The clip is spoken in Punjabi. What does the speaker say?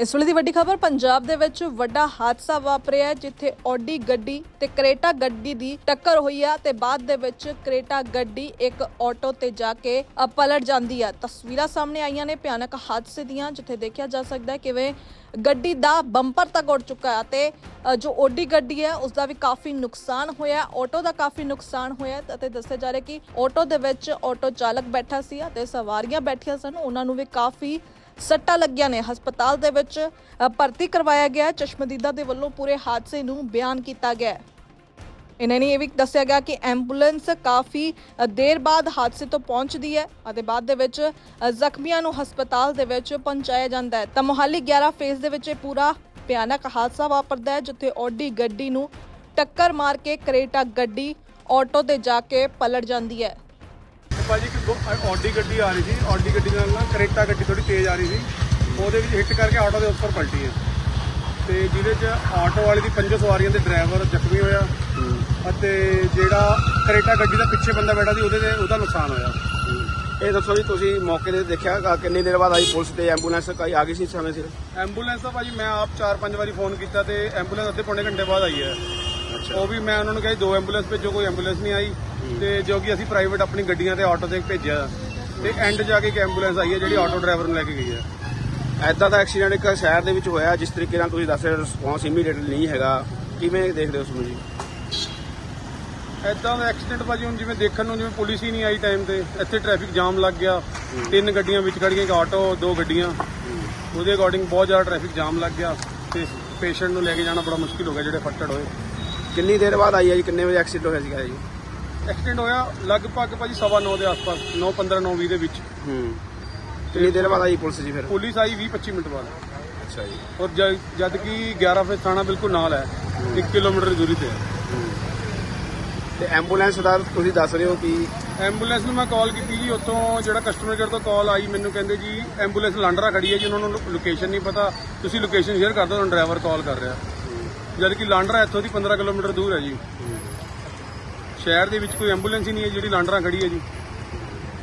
ਇਸ ਵੇਲੇ ਦੀ ਵੱਡੀ ਖਬਰ ਪੰਜਾਬ ਦੇ ਵਿੱਚ ਵੱਡਾ ਹਾਦਸਾ ਵਾਪਰਿਆ ਹੈ, ਜਿੱਥੇ ਆਡੀ ਗੱਡੀ ਤੇ ਕਰੇਟਾ ਗੱਡੀ ਦੀ ਟੱਕਰ ਹੋਈ ਆ ਤੇ ਬਾਅਦ ਦੇ ਵਿੱਚ ਕਰੇਟਾ ਗੱਡੀ ਇੱਕ ਆਟੋ ਤੇ ਜਾ ਕੇ ਅ, ਪਲਟ ਜਾਂਦੀ ਆ। ਤਸਵੀਰਾਂ ਸਾਹਮਣੇ ਆਈਆਂ ਨੇ ਭਿਆਨਕ ਹਾਦਸੇ ਦੀਆਂ ਜਿੱਥੇ ਦੇਖਿਆ ਜਾ ਸਕਦਾ ਹੈ ਕਿਵੇਂ ਗੱਡੀ ਦਾ ਬੰਪਰ ਤੱਕ ਉੱਡ ਚੁੱਕਾ ਹੈ ਤੇ ਅ, ਜੋ ਓਡੀ ਗੱਡੀ ਹੈ ਉਸ ਦਾ ਵੀ ਕਾਫੀ ਨੁਕਸਾਨ ਹੋਇਆ ਆਟੋ ਦਾ ਕਾਫੀ ਨੁਕਸਾਨ ਹੋਇਆ ਅਤੇ ਦੱਸਿਆ ਜਾ ਰਿਹਾ ਕਿ ਆਟੋ ਦੇ ਵਿੱਚ ਆਟੋ ਚਾਲਕ ਬੈਠਾ ਸੀ ਅਤੇ ਸਵਾਰੀਆਂ ਬੈਠੀਆਂ ਸਨ ਉਹਨਾਂ ਨੂੰ ਵੀ ਕਾਫੀ ਸੱਟਾਂ ਲੱਗੀਆਂ ਨੇ। ਹਸਪਤਾਲ ਦੇ ਵਿੱਚ ਭਰਤੀ ਕਰਵਾਇਆ ਗਿਆ। ਚਸ਼ਮਦੀਦਾ ਦੇ ਵੱਲੋਂ ਪੂਰੇ ਹਾਦਸੇ ਨੂੰ ਬਿਆਨ ਕੀਤਾ ਗਿਆ ਇਹਨਾਂ ਨੇ ਇਹ ਵੀ ਦੱਸਿਆ ਗਿਆ ਕਿ ਐਂਬੂਲੈਂਸ ਕਾਫੀ ਦੇਰ ਬਾਅਦ ਹਾਦਸੇ ਤੋਂ ਪਹੁੰਚਦੀ ਹੈ ਅਤੇ ਬਾਅਦ ਦੇ ਵਿੱਚ ਜ਼ਖਮੀਆਂ ਨੂੰ ਹਸਪਤਾਲ ਦੇ ਵਿੱਚ ਪਹੁੰਚਾਇਆ ਜਾਂਦਾ ਹੈ। ਤਾਂ ਮੁਹਾਲੀ 11 ਫੇਜ਼ ਦੇ ਵਿੱਚ ਇਹ ਪੂਰਾ ਭਿਆਨਕ ਹਾਦਸਾ ਵਾਪਰਦਾ ਹੈ, ਜਿੱਥੇ ਔਡੀ ਗੱਡੀ ਨੂੰ ਟੱਕਰ ਮਾਰ ਕੇ ਕਰੇਟਾ ਗੱਡੀ ਆਟੋ ਤੇ ਜਾ ਕੇ ਪਲਟ ਜਾਂਦੀ ਹੈ। ਭਾਜੀ ਇੱਕ ਆਡੀ ਗੱਡੀ ਆ ਰਹੀ ਸੀ। ਆਡੀ ਗੱਡੀ ਨਾਲ ਨਾ ਕਰੇਟਾ ਗੱਡੀ ਥੋੜੀ ਤੇਜ਼ ਆ ਰਹੀ ਸੀ। ਉਹਦੇ ਵਿੱਚ ਹਿੱਟ ਕਰਕੇ ਆਟੋ ਦੇ ਉੱਪਰ ਪਲਟੀ ਹੈ। ਤੇ ਜਿਹਦੇ 'ਚ ਆਟੋ ਵਾਲੇ ਦੀ ਪੰਜ ਸਵਾਰੀਆਂ ਦੇ ਡਰਾਈਵਰ ਜ਼ਖਮੀ ਹੋਇਆ ਅਤੇ ਜਿਹੜਾ ਕਰੇਟਾ ਗੱਡੀ ਦਾ ਪਿੱਛੇ ਬੰਦਾ ਬੈਠਾ ਸੀ ਉਹਦੇ ਤੇ ਉਹਦਾ ਨੁਕਸਾਨ ਹੋਇਆ। ਇਹ ਦੱਸੋ ਜੀ ਤੁਸੀਂ ਮੌਕੇ ਤੇ ਦੇਖਿਆ ਕਿ ਕਿੰਨੀ ਦੇਰ ਬਾਅਦ ਆਈ ਪੁਲਿਸ ਤੇ? ਐਂਬੂਲੈਂਸ ਕੋਈ ਆ ਗਈ ਸੀ ਸਮੇਂ ਸਿਰ? ਐਂਬੂਲੈਂਸ ਦਾ ਭਾਜੀ ਮੈਂ ਆਪ 4-5 ਵਾਰੀ ਫੋਨ ਕੀਤਾ ਤੇ ਐਂਬੂਲੈਂਸ ਅੱਧੇ ਪੌਣੇ ਘੰਟੇ ਬਾਅਦ ਆਈ ਹੈ। ਉਹ ਵੀ ਮੈਂ ਉਹਨਾਂ ਨੂੰ ਕਿਹਾ ਦੋ ਐਂਬੂਲੈਂਸ ਭੇਜੋ ਕੋਈ ਐਂਬੂਲੈਂਸ ਨਹੀਂ ਆਈ। ਤੇ ਜੋ ਕਿ ਅਸੀਂ ਪ੍ਰਾਈਵੇਟ ਆਪਣੀ ਗੱਡੀਆਂ ਤੇ ਆਟੋ ਤੇ ਭੇਜਿਆ। ਤੇ ਐਂਡ ਜਾ ਕੇ ਇੱਕ ਐਂਬੂਲੈਂਸ ਆਈ ਹੈ ਜਿਹੜੀ ਆਟੋ ਡਰਾਈਵਰ ਨੂੰ ਲੈ ਕੇ ਗਈ ਹੈ। ਐਦਾਂ ਦਾ ਐਕਸੀਡੈਂਟ ਇੱਕ ਸ਼ਹਿਰ ਦੇ ਵਿੱਚ ਹੋਇਆ ਜਿਸ ਤਰੀਕੇ ਨਾਲ ਤੁਸੀਂ ਦੱਸ ਰਹੇ ਰਿਸਪੌਂਸ ਇਮੀਡੀਏਟਲੀ ਨਹੀਂ ਹੈਗਾ। ਕਿਵੇਂ ਦੇਖਦੇ ਹੋ ਉਸ ਨੂੰ ਜੀ? ਐਦਾਂ ਦਾ ਐਕਸੀਡੈਂਟ ਭਾਜੀ ਹੁਣ ਜਿਵੇਂ ਦੇਖਣ ਨੂੰ ਜਿਵੇਂ ਪੁਲਿਸ ਹੀ ਨਹੀਂ ਆਈ ਟਾਈਮ ਤੇ। ਇੱਥੇ ਟ੍ਰੈਫਿਕ ਜਾਮ ਲੱਗ ਗਿਆ। ਤਿੰਨ ਗੱਡੀਆਂ ਵਿੱਚ ਖੜੀਆਂ ਇੱਕ ਆਟੋ ਦੋ ਗੱਡੀਆਂ। ਉਹਦੇ ਅਕੋਰਡਿੰਗ ਬਹੁਤ ਜ਼ਿਆਦਾ ਟ੍ਰੈਫਿਕ ਜਾਮ ਲੱਗ ਗਿਆ। ਤੇ ਪੇਸ਼ੈਂਟ ਨੂੰ ਲੈ ਕੇ ਜਾਣਾ ਬੜਾ ਮੁਸ਼ਕਿਲ ਹੋ ਗਿਆ ਜਿਹੜੇ ਫੱਟੜ ਹੋਏ। ਕਿੰਨੀ ਦੇਰ ਬਾਅਦ ਆਈ ਹੈ ਜੀ? ਕਿੰਨੇ ਵਜੇ ਐਕਸੀਡੈਂਟ ਹੋਇਆ ਸੀਗਾ ਜੀ? ਐਕਸੀਡੈਂਟ ਹੋਇਆ ਲਗਭਗ ਭਾਜੀ ਸਵਾ ਨੌ ਦੇ ਆਸ-ਪਾਸ 9:15 9:20 ਦੇ ਵਿੱਚ। ਹੂੰ। ਕਿੰਨੀ ਦੇਰ ਬਾਅਦ ਆਈ ਪੁਲਿਸ ਜੀ ਫਿਰ? ਪੁਲਿਸ ਆਈ 20-25 ਮਿੰਟ ਬਾਅਦ। ਅੱਛਾ ਜੀ। ਔਰ ਜ- ਜਦ ਕਿ 11 ਫੇਜ਼ ਥਾਣਾ ਬਿਲਕੁਲ ਨਾਲ ਹੈ 1 ਕਿਲੋਮੀਟਰ ਦੀ ਦੂਰੀ ਤੇ ਹੈ। ਤੇ ਐਂਬੂਲੈਂਸ ਦਾ ਤੁਸੀਂ ਦੱਸ ਰਹੇ ਹੋ ਕਿ ਐਂਬੂਲੈਂਸ ਨੂੰ ਮੈਂ ਕਾਲ ਕੀਤੀ ਜੀ ਉੱਥੋਂ ਜਿਹੜਾ ਕਸਟਮਰ ਕੇਅਰ ਤੋਂ ਕਾਲ ਆਈ ਮੈਨੂੰ ਕਹਿੰਦੇ ਜੀ ਐਂਬੂਲੈਂਸ ਲਾਂਡਰਾ ਖੜੀ ਹੈ ਜੀ ਉਹਨਾਂ ਨੂੰ ਲੋਕੇਸ਼ਨ ਨਹੀਂ ਪਤਾ। ਤੁਸੀਂ ਲੋਕੇਸ਼ਨ ਸ਼ੇਅਰ ਕਰ ਦਿਓ ਤੁਹਾਨੂੰ ਡਰਾਈਵਰ ਕਾਲ ਕਰ ਰਿਹਾ। ਜਦ ਕਿ ਲਾਂਡਰਾ ਇੱਥੋਂ ਦੀ 15 ਕਿਲੋਮੀਟਰ ਦੂਰ ਹੈ ਜੀ। ਸ਼ਹਿਰ ਦੇ ਵਿੱਚ ਕੋਈ ਐਂਬੂਲੈਂਸ ਹੀ ਨਹੀਂ ਹੈ ਜਿਹੜੀ ਲਾਂਡਰਾਂ ਖੜੀ ਹੈ ਜੀ।